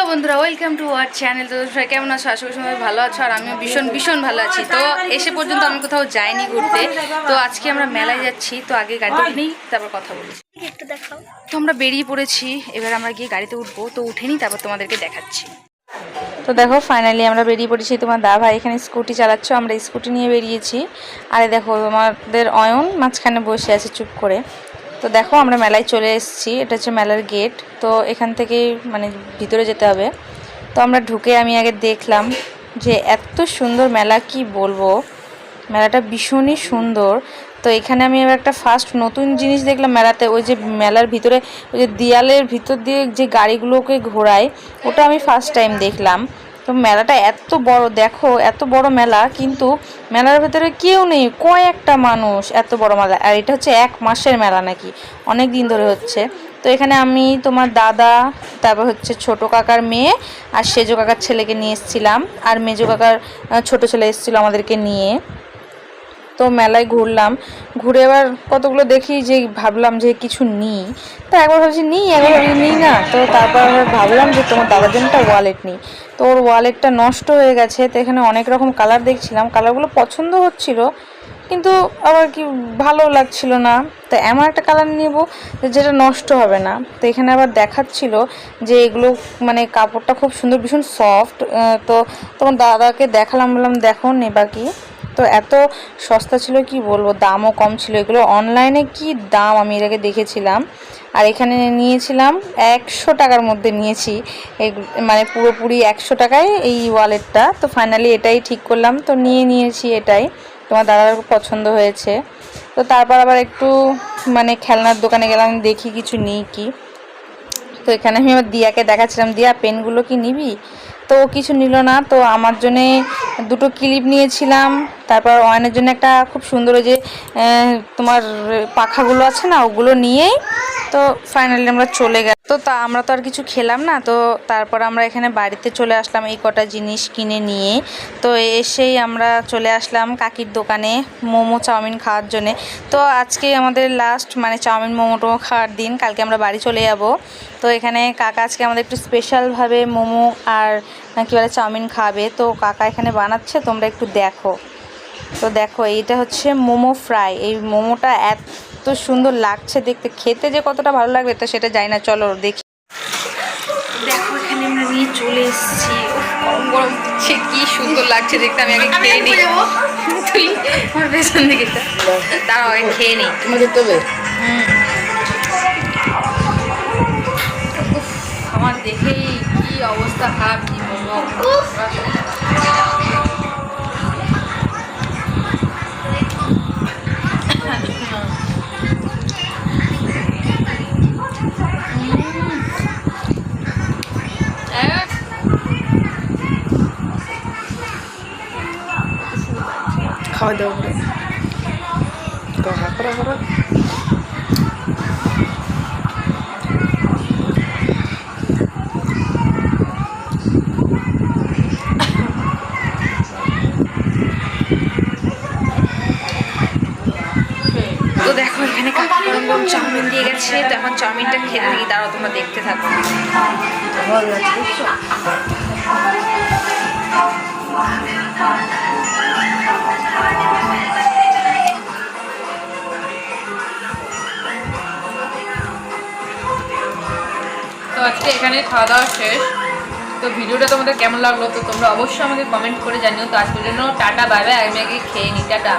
Hello বন্ধুরা welcome to our channel তো সবাই কেমন আছো? আশা করি সবাই ভালো আছো আর আমিও ভীষণ ভীষণ ভালো আছি। তো এসে পর্যন্ত আমি কোথাও যাইনি ঘুরতে। তো আজকে আমরা মেলায় যাচ্ছি তো আগে গাড়িতে উঠেই তারপর কথা বলছি। একটু দেখাও। তো আমরা বেরিয়ে পড়েছি এবার আমরা গিয়ে গাড়িতে উঠবো। তো উঠেনি তারপর তোমাদেরকে দেখাচ্ছি। তো দেখো ফাইনালি আমরা বেরিয়ে পড়েছি তোমার দা ভাই এখানে স্কুটি চালাচ্ছ আমরা স্কুটি নিয়ে বেরিয়েছি। আরে দেখো তোমাদের অয়ন মাঝখানে বসে আছে চুপ করে। তো দেখো, আমরা মেলায় চলে এসেছি। এটা হচ্ছে মেলার গেট। তো এখান থেকে মানে ভিতরে যেতে হবে। তো আমরা ঢুকে আমি আগে দেখলাম যে এত সুন্দর মেলা, কি বলব? মেলাটা ভীষণই সুন্দর। তো এখানে আমি একটা ফার্স্ট নতুন জিনিস দেখলাম মেলাতে। ওই যে মেলার ভিতরে, ওই যে দেয়ালের ভিতর দিয়ে যে গাড়িগুলোকে ঘোরায়, ওটা আমি ফার্স্ট টাইম দেখলাম। তো মেলাটা এত বড়, দেখো, এত বড় মেলা, কিন্তু মেলার ভেতরে কেউ নেই, কয়েকটা মানুষ, এত বড় মেলা। আর এটা হচ্ছে এক মাসের মেলা নাকি, অনেক দিন ধরে হচ্ছে। তো এখানে আমি, তোমার দাদা, তারপর হচ্ছে ছোট কাকার মেয়ে আর সেজো কাকার ছেলেকে নিয়ে এসেছিলাম। আর মেজো কাকার ছোটো ছেলে এসেছিল আমাদেরকে নিয়ে। তো মেলায় ঘুরলাম। ঘুরে এবার কতগুলো দেখি যে ভাবলাম যে কিছু নিই। তো একবার ভাবছি, নিই, একবার ভাবছি নিই না। তো তারপর ভাবলাম যে তোমার দাদার জন্য একটা ওয়ালেট নিই। তো ওর ওয়ালেটটা নষ্ট হয়ে গেছে। তো এখানে অনেক রকম কালার দেখছিলাম। কালারগুলো পছন্দ হচ্ছিল, কিন্তু আবার কি ভালো লাগছিল না। তো এমন একটা কালার নেব যেটা নষ্ট হবে না। তো এখানে আবার দেখাচ্ছিল যে এগুলো মানে কাপড়টা খুব সুন্দর, ভীষণ সফট তো তখন দাদাকে দেখালাম, বললাম, দেখো, নেবা কি? তো এত সস্তা ছিল কি বলব? দামও কম ছিল। এগুলো অনলাইনে কি দাম? আমি এর আগে দেখেছিলাম। আর এখানে নিয়েছিলাম একশো টাকার মধ্যে নিয়েছি। মানে পুরোপুরি একশো টাকায় এই ওয়ালেটটা তো ফাইনালি এটাই ঠিক করলাম। তো নিয়ে নিয়েছি এটাই। তোমার দাদার পছন্দ হয়েছে। তো তারপর আবার একটু মানে খেলনার দোকানে গেলাম। দেখি কিছু নিই কি। তো এখানে আমি আমার দিয়াকে দেখাচ্ছিলাম। দিয়া, পেনগুলো কি নিবি? তো কিছু নিল না। তো আমার জন্যে দুটো ক্লিপ নিয়েছিলাম। তারপর অয়নের জন্য একটা খুব সুন্দর যে তোমার পাখাগুলো আছে না, ওগুলো নিয়েই তো ফাইনালি আমরা চলে গেল তো তা আমরা তো আর কিছু খেলাম না, তো তারপর আমরা এখানে বাড়িতে চলে আসলাম এই কটা জিনিস কিনে নিয়ে। তো এসেই আমরা চলে আসলাম কাকির দোকানে মোমো, চাউমিন খাওয়ার জন্যে। তো আজকে আমাদের লাস্ট মানে চাউমিন, মোমোটো খাওয়ার দিন, কালকে আমরা বাড়ি চলে যাব। তো এখানে কাকা আজকে আমাদের একটু স্পেশালভাবে মোমো আর কী বলে, চাউমিন খাবে। তো কাকা এখানে বানাচ্ছে, তোমরা একটু দেখো। তো দেখো এইটা হচ্ছে মোমো ফ্রাই। এই মোমোটা এত সুন্দর লাগছে দেখতে। খেতে যে কতটা ভালো লাগবে তো সেটা জানি না। চলো দেখি। দেখো এখানে আমরা নিয়ে চলে এসেছি। গরম কি সুন্দর লাগছে দেখতে। আমি আগে খেয়ে নিই। তুই আমার পেছন দিকে। তারাও আগে খেয়ে নিই। তুমি দেখতে হবে আমার দেখেই কি অবস্থা খারাপ কি মোমো। খাওয়া দাওয়া করে। কাহা করা করা। তো দেখো এখানে গরম গরম চাউমিন দিয়ে গেছে। তো এখন চাউমিনটা খেতে থাকি দাঁড়াও তোমরা দেখতে থাকো। তো আজকে এখানে খাওয়া দাওয়া শেষ। তো ভিডিওটা তোমাদের কেমন লাগল? তো তোমরা অবশ্যই আমাকে কমেন্ট করে জানিও। তো আজকের জন্য টাটা বাই বাই আমি আগে খেয়ে নি টাটা।